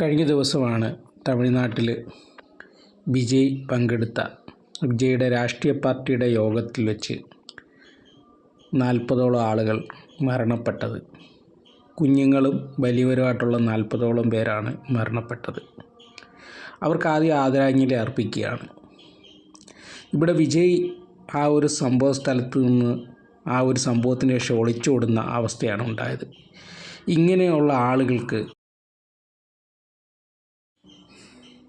കഴിഞ്ഞ ദിവസമാണ് തമിഴ്നാട്ടിൽ വിജയ് പങ്കെടുത്ത വിജയുടെ രാഷ്ട്രീയ പാർട്ടിയുടെ യോഗത്തിൽ വെച്ച് നാൽപ്പതോളം ആളുകൾ മരണപ്പെട്ടത്. കുഞ്ഞുങ്ങളും വലിയവരുമായിട്ടുള്ള നാൽപ്പതോളം പേരാണ് മരണപ്പെട്ടത്. അവർക്ക് ആദ്യം ആദരാഞ്ജലി അർപ്പിക്കുകയാണ്. ഇവിടെ വിജയ് ആ ഒരു സംഭവ സ്ഥലത്ത് നിന്ന് ആ ഒരു സംഭവത്തിന് ശേഷം ഒളിച്ചോടുന്ന അവസ്ഥയാണ് ഉണ്ടായത്. ഇങ്ങനെയുള്ള ആളുകൾക്ക്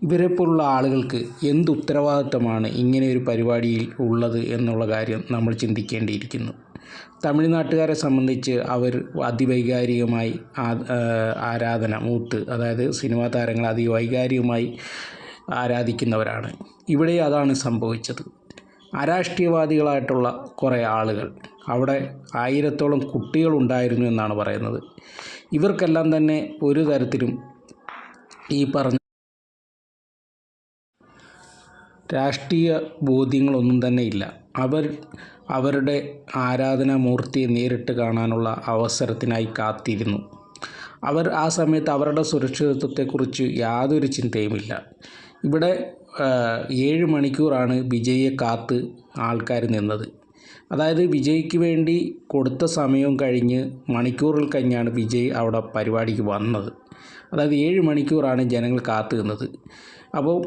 ഇവരെപ്പോലുള്ള ആളുകൾക്ക് എന്ത് ഉത്തരവാദിത്തമാണ് ഇങ്ങനെ ഒരു പരിപാടിയിൽ ഉള്ളത് എന്നുള്ള കാര്യം നമ്മൾ ചിന്തിക്കേണ്ടിയിരിക്കുന്നു. തമിഴ്നാട്ടുകാരെ സംബന്ധിച്ച് അവർ അതിവൈകാരികമായി ആരാധന മൂത്ത് അതായത് സിനിമാ താരങ്ങൾ അതിവൈകാരികമായി ആരാധിക്കുന്നവരാണ്. ഇവിടെ അതാണ് സംഭവിച്ചത്. അരാഷ്ട്രീയവാദികളായിട്ടുള്ള കുറേ ആളുകൾ അവിടെ ആയിരത്തോളം കുട്ടികളുണ്ടായിരുന്നു എന്നാണ് പറയുന്നത്. ഇവർക്കെല്ലാം തന്നെ ഒരു തരത്തിലും ഈ പറഞ്ഞ രാഷ്ട്രീയ ബോധ്യങ്ങളൊന്നും തന്നെ ഇല്ല. അവർ അവരുടെ ആരാധനാമൂർത്തിയെ നേരിട്ട് കാണാനുള്ള അവസരത്തിനായി കാത്തിരുന്നു. അവർ ആ സമയത്ത് അവരുടെ സുരക്ഷിതത്വത്തെക്കുറിച്ച് യാതൊരു ചിന്തയുമില്ല. ഇവിടെ ഏഴ് മണിക്കൂറാണ് വിജയെ കാത്ത് ആൾക്കാർ നിന്നത്. അതായത് വിജയ്ക്ക് വേണ്ടി കൊടുത്ത സമയവും കഴിഞ്ഞ് മണിക്കൂറിൽ കഴിഞ്ഞാണ് വിജയ് അവിടെ പരിപാടിക്ക് വന്നത്. അതായത് ഏഴ് മണിക്കൂറാണ് ജനങ്ങൾ കാത്തു നിന്നത്. അപ്പോൾ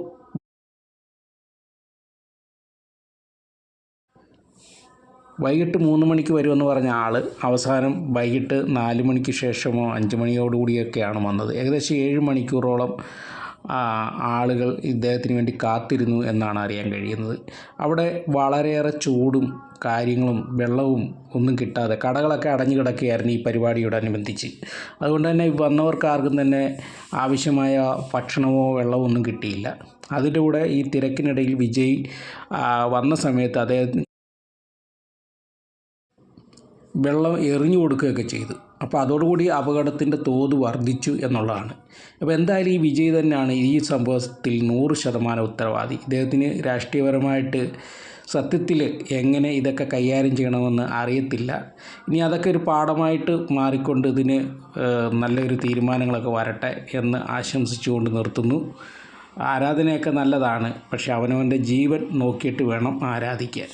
വൈകിട്ട് മൂന്ന് മണിക്ക് വരുമെന്ന് പറഞ്ഞ ആൾ അവസാനം വൈകിട്ട് നാല് മണിക്ക് ശേഷമോ അഞ്ച് മണിയോടുകൂടിയൊക്കെയാണ് വന്നത്. ഏകദേശം ഏഴ് മണിക്കൂറോളം ആളുകൾ ഇദ്ദേഹത്തിന് വേണ്ടി കാത്തിരുന്നു എന്നാണ് അറിയാൻ കഴിയുന്നത്. അവിടെ വളരെയേറെ ചൂടും കാര്യങ്ങളും വെള്ളവും ഒന്നും കിട്ടാതെ കടകളൊക്കെ അടഞ്ഞു കിടക്കുകയായിരുന്നു ഈ പരിപാടിയോടനുബന്ധിച്ച് അതുകൊണ്ട് തന്നെ വന്നവർക്ക് ആർക്കും തന്നെ ആവശ്യമായ ഭക്ഷണമോ വെള്ളമോ ഒന്നും കിട്ടിയില്ല. അതിന്റെ കൂടെ ഈ തിരക്കിനിടയിൽ വിജയ് വന്ന സമയത്ത് അദ്ദേഹത്തിന് വെള്ളം എറിഞ്ഞു കൊടുക്കുകയൊക്കെ ചെയ്തു. അപ്പോൾ അതോടുകൂടി അപകടത്തിന്റെ തോത് വർദ്ധിച്ചു എന്നുള്ളതാണ്. അപ്പോൾ എന്തായാലും ഈ വിജയ് തന്നെയാണ് ഈ സംഭവത്തിൽ നൂറ് ശതമാനം ഉത്തരവാദി. ഇദ്ദേഹത്തിന് രാഷ്ട്രീയപരമായിട്ട് സത്യത്തിൽ എങ്ങനെ ഇതൊക്കെ കൈകാര്യം ചെയ്യണമെന്ന് അറിയത്തില്ല. ഇനി അതൊക്കെ ഒരു പാഠമായിട്ട് മാറിക്കൊണ്ട് ഇതിന് നല്ലൊരു തീരുമാനങ്ങളൊക്കെ വരട്ടെ എന്ന് ആശംസിച്ചുകൊണ്ട് നിർത്തുന്നു. ആരാധനയൊക്കെ നല്ലതാണ് പക്ഷേ അവനവന്റെ ജീവൻ നോക്കിയിട്ട് വേണം ആരാധിക്കാൻ.